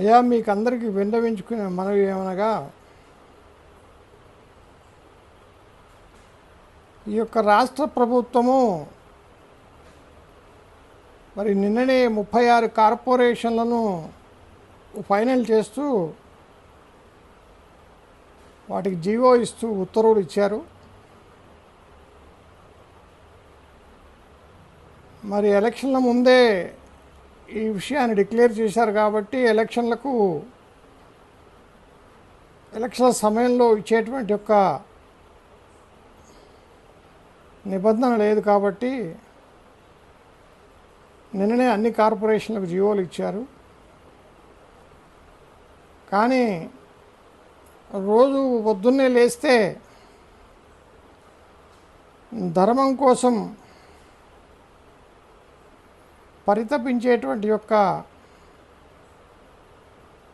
అయ్యా మీకు అందరికీ విన్నవించుకునే మనవి ఏమనగా ఈ యొక్క రాష్ట్ర ప్రభుత్వము మరి నిన్ననే ముప్పై ఆరు కార్పొరేషన్లను ఫైనల్ చేస్తూ వాటికి జీవో ఇస్తూ ఉత్తర్వులు ఇచ్చారు. మరి ఎలక్షన్ల ముందే ఈ విషయాన్ని డిక్లేర్ చేశారు కాబట్టి ఎలక్షన్లకు ఎలక్షన్ సమయంలో ఇచ్చేటువంటి యొక్క నిబంధన లేదు కాబట్టి నిన్ననే అన్ని కార్పొరేషన్లకు జీవోలు ఇచ్చారు. కానీ రోజు పొద్దున్నే లేస్తే ధర్మం కోసం పరితపించేటువంటి యొక్క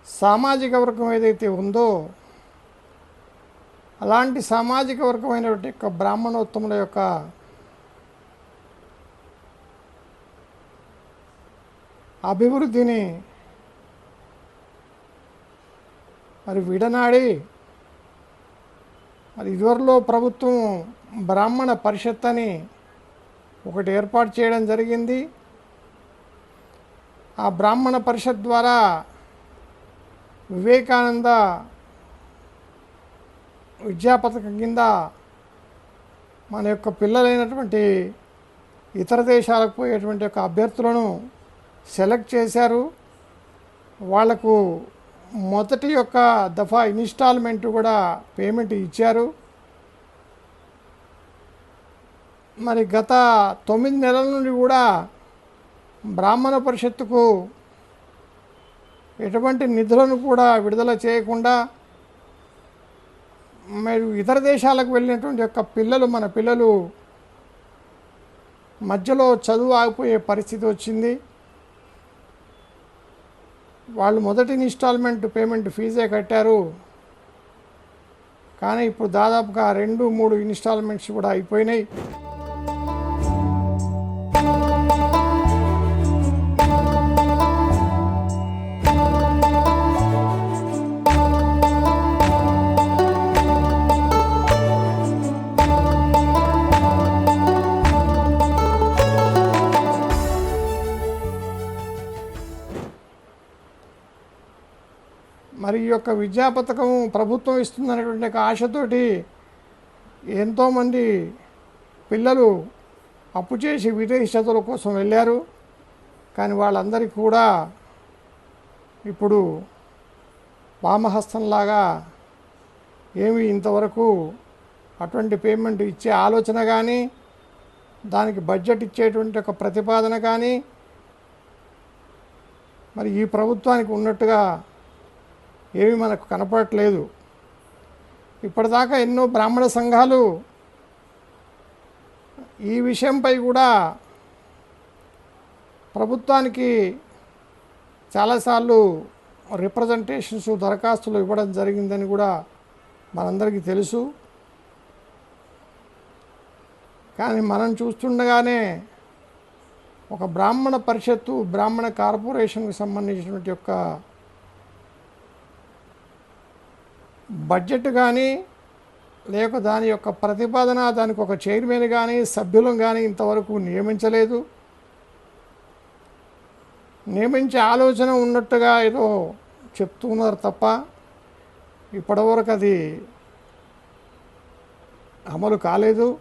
సామాజిక వర్గం ఏదైతే ఉందో అలాంటి సామాజిక వర్గమైనటువంటి యొక్క బ్రాహ్మణోత్తముల యొక్క అభివృద్ధిని మరి విడనాడి మరి ఇదివరలో ప్రభుత్వం బ్రాహ్మణ పరిషత్ అని ఒకటి ఏర్పాటు చేయడం జరిగింది. ఆ బ్రాహ్మణ పరిషత్ ద్వారా వివేకానంద విద్యా పథకం కింద మన యొక్క పిల్లలైనటువంటి ఇతర దేశాలకు పోయేటువంటి యొక్క అభ్యర్థులను సెలెక్ట్ చేశారు. వాళ్ళకు మొదటి యొక్క దఫా ఇన్స్టాల్మెంట్ కూడా పేమెంట్ ఇచ్చారు. మరి గత తొమ్మిది నెలల నుండి కూడా బ్రాహ్మణ పరిషత్తుకు ఎటువంటి నిధులను కూడా విడుదల చేయకుండా మీరు ఇతర దేశాలకు వెళ్ళినటువంటి యొక్క పిల్లలు మన పిల్లలు మధ్యలో చదువు ఆగిపోయే పరిస్థితి వచ్చింది. వాళ్ళు మొదటి ఇన్స్టాల్మెంట్ పేమెంట్ ఫీజే కట్టారు. కానీ ఇప్పుడు దాదాపుగా రెండు మూడు ఇన్స్టాల్మెంట్స్ కూడా అయిపోయినాయి. మరి ఈ యొక్క విద్యా పథకం ప్రభుత్వం ఇస్తుందనేటువంటి ఒక ఆశతోటి ఎంతోమంది పిల్లలు అప్పు చేసి విదేశీ చదువుల కోసం వెళ్ళారు. కానీ వాళ్ళందరికీ కూడా ఇప్పుడు వామహస్తంలాగా ఏమి ఇంతవరకు అటువంటి పేమెంట్ ఇచ్చే ఆలోచన కానీ దానికి బడ్జెట్ ఇచ్చేటువంటి ఒక ప్రతిపాదన కానీ మరి ఈ ప్రభుత్వానికి ఉన్నట్టుగా ఏమీ మనకు కనపడట్లేదు. ఇప్పటిదాకా ఎన్నో బ్రాహ్మణ సంఘాలు ఈ విషయంపై కూడా ప్రభుత్వానికి చాలాసార్లు రిప్రజెంటేషన్స్ దరఖాస్తులు ఇవ్వడం జరిగిందని కూడా మనందరికీ తెలుసు. కానీ మనం చూస్తుండగానే ఒక బ్రాహ్మణ పరిషత్తు బ్రాహ్మణ కార్పొరేషన్కి సంబంధించినటువంటి యొక్క బడ్జెట్ కానీ లేక దాని యొక్క ప్రతిపాదన దానికి ఒక చైర్మన్ కానీ సభ్యులను కానీ ఇంతవరకు నియమించలేదు. నియమించే ఆలోచన ఉన్నట్టుగా ఏదో చెప్తున్నారు తప్ప ఇప్పటివరకు అది అమలు కాలేదు.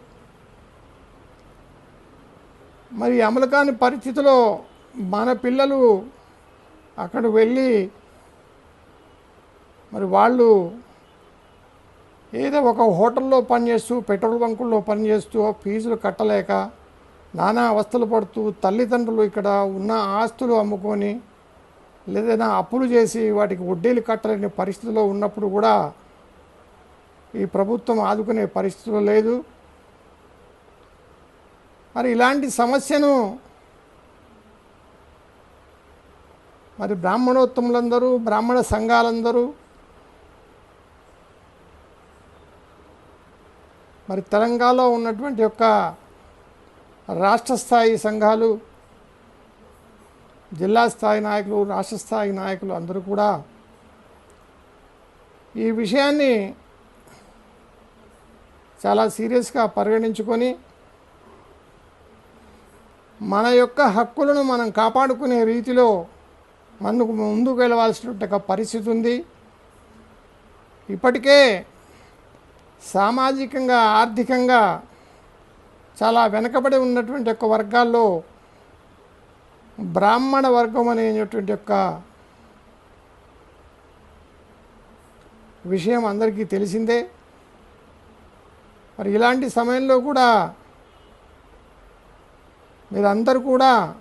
మరి అమలు కాని పరిస్థితిలో మన పిల్లలు అక్కడ వెళ్ళి మరి వాళ్ళు ఏదో ఒక హోటల్లో పనిచేస్తూ పెట్రోల్ బంకుల్లో పనిచేస్తూ ఫీజులు కట్టలేక నానా అవస్థలు పడుతూ తల్లిదండ్రులు ఇక్కడ ఉన్న ఆస్తులు అమ్ముకొని లేదైనా అప్పులు చేసి వాటికి వడ్డీలు కట్టలేని పరిస్థితిలో ఉన్నప్పుడు కూడా ఈ ప్రభుత్వం ఆదుకునే పరిస్థితిలో లేదు. మరి ఇలాంటి సమస్యను మరి బ్రాహ్మణోత్తములందరూ బ్రాహ్మణ సంఘాలందరూ మరి తెలంగాణలో ఉన్నటువంటి యొక్క రాష్ట్ర స్థాయి సంఘాలు జిల్లా స్థాయి నాయకులు రాష్ట్ర స్థాయి నాయకులు అందరూ కూడా ఈ విషయాన్ని చాలా సీరియస్గా పరిగణించుకొని మన యొక్క హక్కులను మనం కాపాడుకునే రీతిలో మనకు ముందుకు వెళ్ళవలసినటువంటి పరిస్థితి ఉంది. ఇప్పటికే సామాజికంగా ఆర్థికంగా చాలా వెనకబడి ఉన్నటువంటి యొక్క వర్గాల్లో బ్రాహ్మణ వర్గం అనేటువంటి యొక్క విషయం అందరికీ తెలిసిందే. మరి ఇలాంటి సమయంలో కూడా మీరందరూ కూడా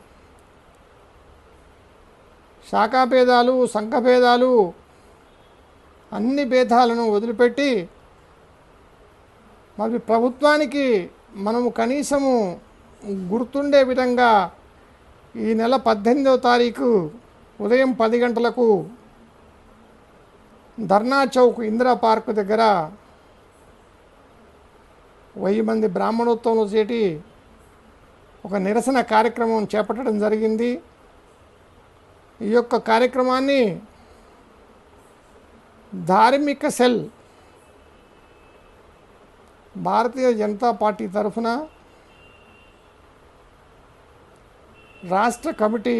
శాఖాభేదాలు సంఘభేదాలు అన్ని భేదాలను వదిలిపెట్టి మరి ప్రభుత్వానికి మనము కనీసము గుర్తుండే విధంగా ఈ నెల పద్దెనిమిదవ తారీఖు ఉదయం పది గంటలకు ధర్నా చౌక్ ఇందిరా పార్క్ దగ్గర వెయ్యి మంది బ్రాహ్మణోత్సవంలో చేటి ఒక నిరసన కార్యక్రమం చేపట్టడం జరిగింది. ఈ యొక్క కార్యక్రమాన్ని ధార్మిక సెల్ భారతీయ జనతా పార్టీ తరఫున రాష్ట్ర కమిటీ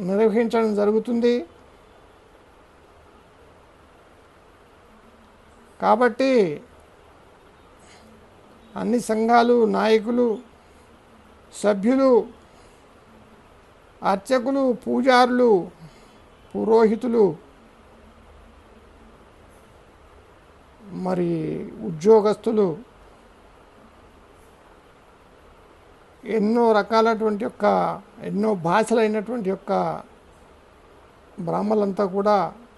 నిర్వహించడం జరుగుతుంది. కాబట్టి అన్ని సంఘాలు నాయకులు సభ్యులు అర్చకులు పూజారులు పురోహితులు మరి ఉద్యోగస్తులు ఎన్నో రకాలటువంటి యొక్క ఎన్నో భాషలైనటువంటి యొక్క బ్రాహ్మలంతా కూడా